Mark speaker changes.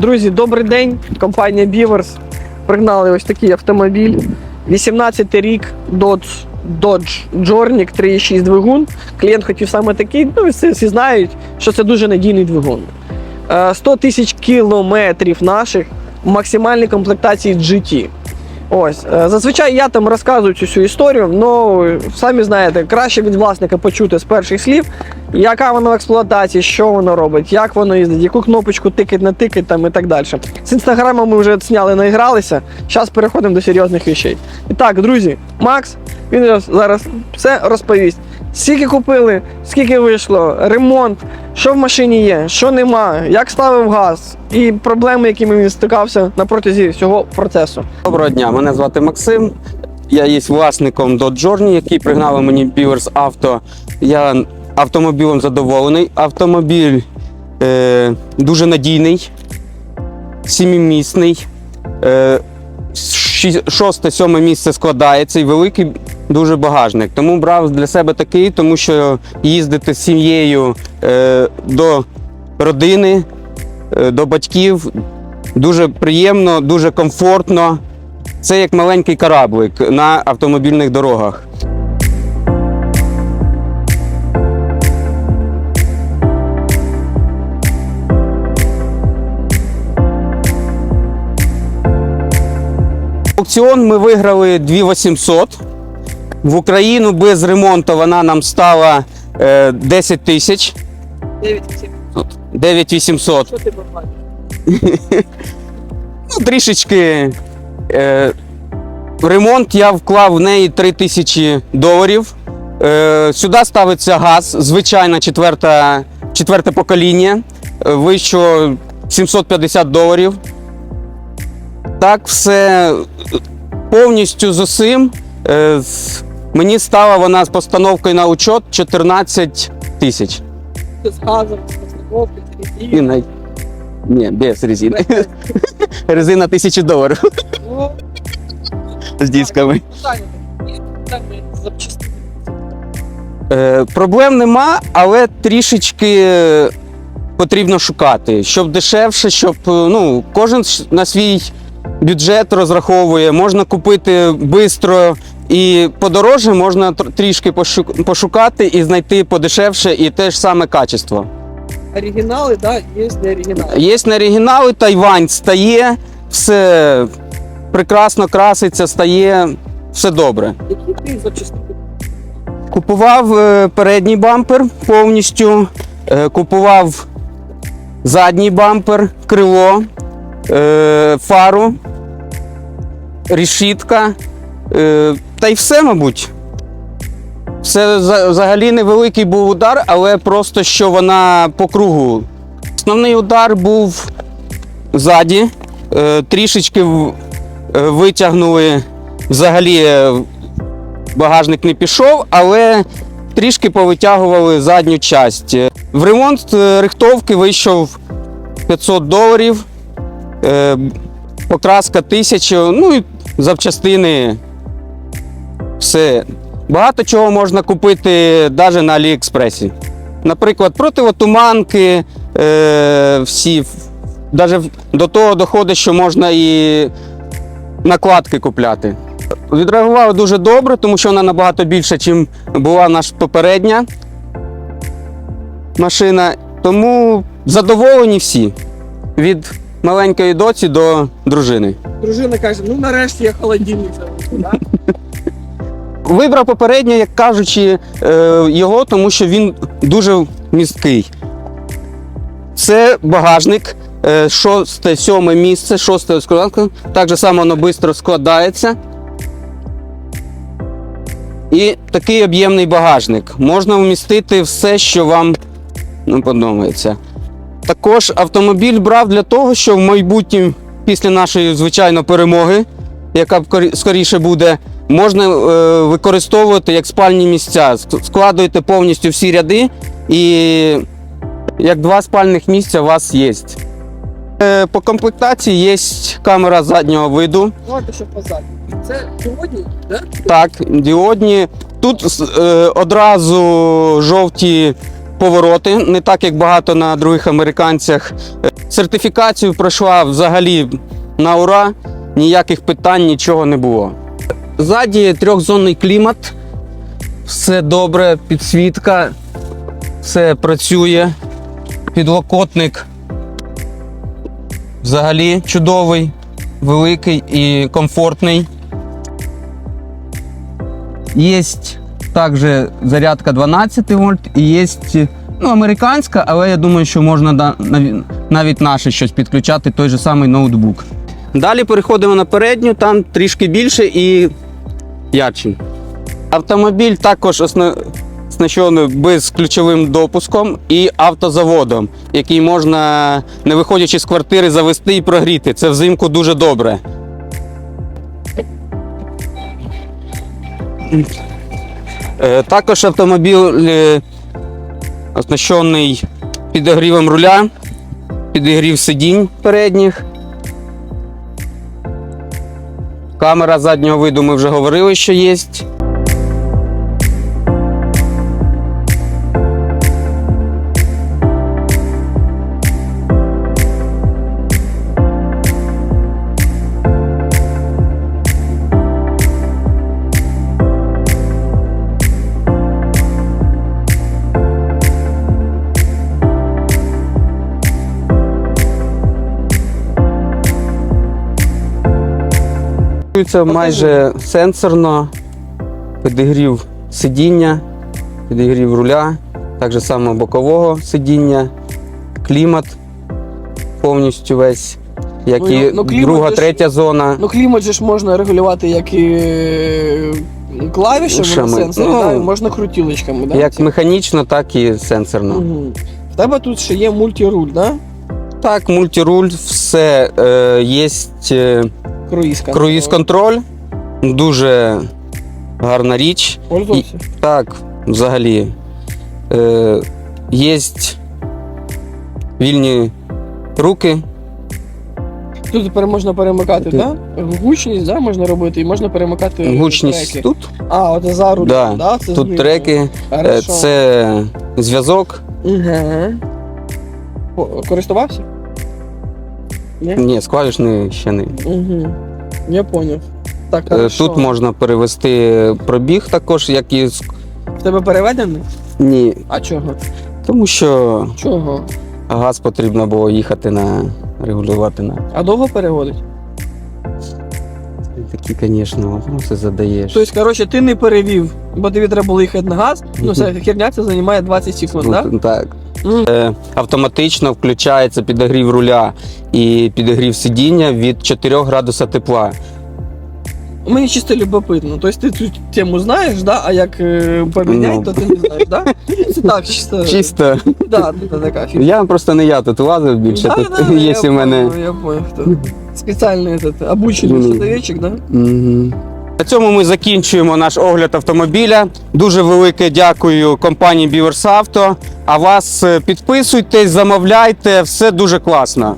Speaker 1: Друзі, добрий день. Компанія Beavers пригнали ось такий автомобіль. 18 рік Dodge, Dodge Journey 3.6 двигун. Клієнт хотів саме такий, ну всі, всі знають, що це дуже надійний двигун. Е, 100 тисяч кілометрів наших в максимальній комплектації GT. Ось, е, зазвичай я там розказую цю всю історію, але самі знаєте, краще від власника почути з перших слів, яка вона в експлуатації, що воно робить, як воно їздить, яку кнопочку тикать, не тикать там і так далі. З інстаграма ми вже зняли, наігралися. Зараз переходимо до серйозних речей. І так, друзі, Макс, він зараз все розповість. Скільки купили, скільки вийшло, ремонт, що в машині є, що нема, як ставив газ і проблеми, якими він стикався на протязі всього процесу.
Speaker 2: Доброго дня, мене звати Максим. Я є власником Dodge Journey, який пригнали мені Beavers Auto. Я автомобілем задоволений. Автомобіль е, дуже надійний, сімімісний. Е, шосте, сьоме місце складається і великий дуже багажник. Тому брав для себе такий, тому що їздити з сім'єю е, до родини, е, до батьків дуже приємно, дуже комфортно. Це як маленький кораблик на автомобільних дорогах. Аукціон ми виграли 2800. В Україну без ремонту вона нам стала е, 10 тисяч. 9800.
Speaker 1: Що ти?
Speaker 2: Ну, трішечки. Е, ремонт я вклав в неї 3 тисячі доларів. Е, сюди ставиться газ, звичайна четверта, четверте покоління. Е, вийшло 750 доларів. Так, все е, повністю з усім. Е, з- мені стала вона з постановкою на учет 14 тисяч.
Speaker 1: З газом, з резиною.
Speaker 2: Ні, без резини. Резина 1000 доларів
Speaker 1: Ну,
Speaker 2: з дисками.
Speaker 1: запчастини.
Speaker 2: Е, проблем нема, але трішечки потрібно шукати, щоб дешевше, щоб е, ну, кожен на свій бюджет розраховує. Можна купити швидко і подорожче, можна трішки пошукати і знайти подешевше і те ж саме качество.
Speaker 1: Оригінали, да, є не оригінали.
Speaker 2: Є на оригінали, Тайвань стає, все прекрасно краситься, стає, все добре.
Speaker 1: Які ти запчастини?
Speaker 2: Купував е, передній бампер повністю, е, купував задній бампер, крило, е, фару, рішітка. Та й все, мабуть. Це взагалі невеликий був удар, але просто що вона по кругу. Основний удар був ззаді. Е, Трішечки е, витягнули взагалі е, багажник не пішов, але трішки повитягували задню часть. В ремонт рихтовки вийшов 500 доларів, покраска 1000, ну і запчастини. Все. Багато чого можна купити навіть на Аліекспресі. Наприклад, противотуманки, е, всі. Навіть до того доходить, що можна і накладки купляти. Відреагувала дуже добре, тому що вона набагато більша, ніж була наша попередня машина. Тому задоволені всі. Від маленької доці до дружини.
Speaker 1: Дружина каже, ну нарешті я холодильник завезу, да?
Speaker 2: Вибрав попередньо, як кажучи, е, його, тому що він дуже місткий. Це багажник, е, шосте, сьоме місце, шосте складанка. Так же само воно швидко складається. І такий об'ємний багажник. Можна вмістити все, що вам ну, подобається. Також автомобіль брав для того, що в майбутньому, після нашої звичайно перемоги, яка скоріше буде, можна е, використовувати як спальні місця. Ск- Складуєте повністю всі ряди, і як два спальних місця у вас є. Е, по комплектації є камера заднього виду.
Speaker 1: Давайте ще позаду. Це сьогодні, да?
Speaker 2: Так, діодні. Тут е, одразу жовті повороти, не так як багато на других американцях. Е, Сертифікацію пройшла взагалі на ура, ніяких питань, нічого не було. Ззаді трьохзонний клімат, все добре, підсвітка, все працює. Підлокотник взагалі чудовий, великий і комфортний. Є також зарядка 12 вольт і є ну, американська, але я думаю, що можна навіть наше щось підключати, той же самий ноутбук. Далі переходимо на передню, там трішки більше і ярче. Автомобіль також осна- оснащений безключовим допуском і автозаводом, який можна, не виходячи з квартири, завести і прогріти. Це взимку дуже добре. Е, Також автомобіль е, оснащений підогрівом руля, підігрів сидінь передніх. Камера заднього виду ми вже говорили, що є. Це майже сенсорно. Підігрів сидіння, підігрів руля, так же само бокового сидіння, клімат повністю весь, як
Speaker 1: Ну,
Speaker 2: і
Speaker 1: ну, клімат
Speaker 2: друга,
Speaker 1: ж-
Speaker 2: третя зона.
Speaker 1: Ну, клімат же ж можна регулювати як і е, клавішами сенсорі,
Speaker 2: Ну,
Speaker 1: да, і можна крутілочками, да?
Speaker 2: як
Speaker 1: ці?
Speaker 2: механічно, так і сенсорно.
Speaker 1: Мгм. В тебе тут ще є мультируль, да?
Speaker 2: Так, мультируль, все е, є е,
Speaker 1: Круїз контроль.
Speaker 2: круїз-контроль, дуже гарна річ.
Speaker 1: Пользуйся.
Speaker 2: Так, взагалі. Е, є вільні руки.
Speaker 1: Тут тепер можна перемикати,
Speaker 2: Тут.
Speaker 1: да? Гучність, да, можна робити, і можна перемикати
Speaker 2: Гучність
Speaker 1: треки.
Speaker 2: тут,
Speaker 1: А, от за руль,
Speaker 2: Да,
Speaker 1: да? Це
Speaker 2: тут
Speaker 1: знизу.
Speaker 2: треки, е,
Speaker 1: Хорошо.
Speaker 2: це зв'язок.
Speaker 1: Угу. Користувався? Ні?
Speaker 2: Ні, з ще не.
Speaker 1: Угу. Я поняв. Так,
Speaker 2: Е,
Speaker 1: хорошо.
Speaker 2: Тут можна перевести пробіг також, як і з-
Speaker 1: В тебе переведений?
Speaker 2: ні.
Speaker 1: А чого?
Speaker 2: Тому що
Speaker 1: Чого?
Speaker 2: газ потрібно було їхати на регулювати на.
Speaker 1: А довго переводить?
Speaker 2: Такі, звісно, вопроси задаєш.
Speaker 1: Тобто, коротше, ти не перевів, бо тобі треба було їхати на газ, ну ця херня це займає 20 секунд,
Speaker 2: Ну,
Speaker 1: так?
Speaker 2: Е, Автоматично включається підогрів руля і підогрів сидіння від 4 градуса тепла.
Speaker 1: Мені чисто любопитно. Тобто ти цю тему знаєш, да? а як е, поміняй,
Speaker 2: Ну.
Speaker 1: то ти не знаєш, да? Це так, чисто.
Speaker 2: Чисто.
Speaker 1: Да, це така фігня.
Speaker 2: Я просто не я тут лазив більше.
Speaker 1: Да,
Speaker 2: тут
Speaker 1: да,
Speaker 2: є
Speaker 1: я
Speaker 2: у мене.
Speaker 1: Я понял, хто. Спеціальний этот, обучений
Speaker 2: Ну.
Speaker 1: чоловічок, да?
Speaker 2: Мгм. На цьому ми закінчуємо наш огляд автомобіля. Дуже велике дякую компанії Біверс Авто. А вас е, підписуйтесь, замовляйте, все дуже класно.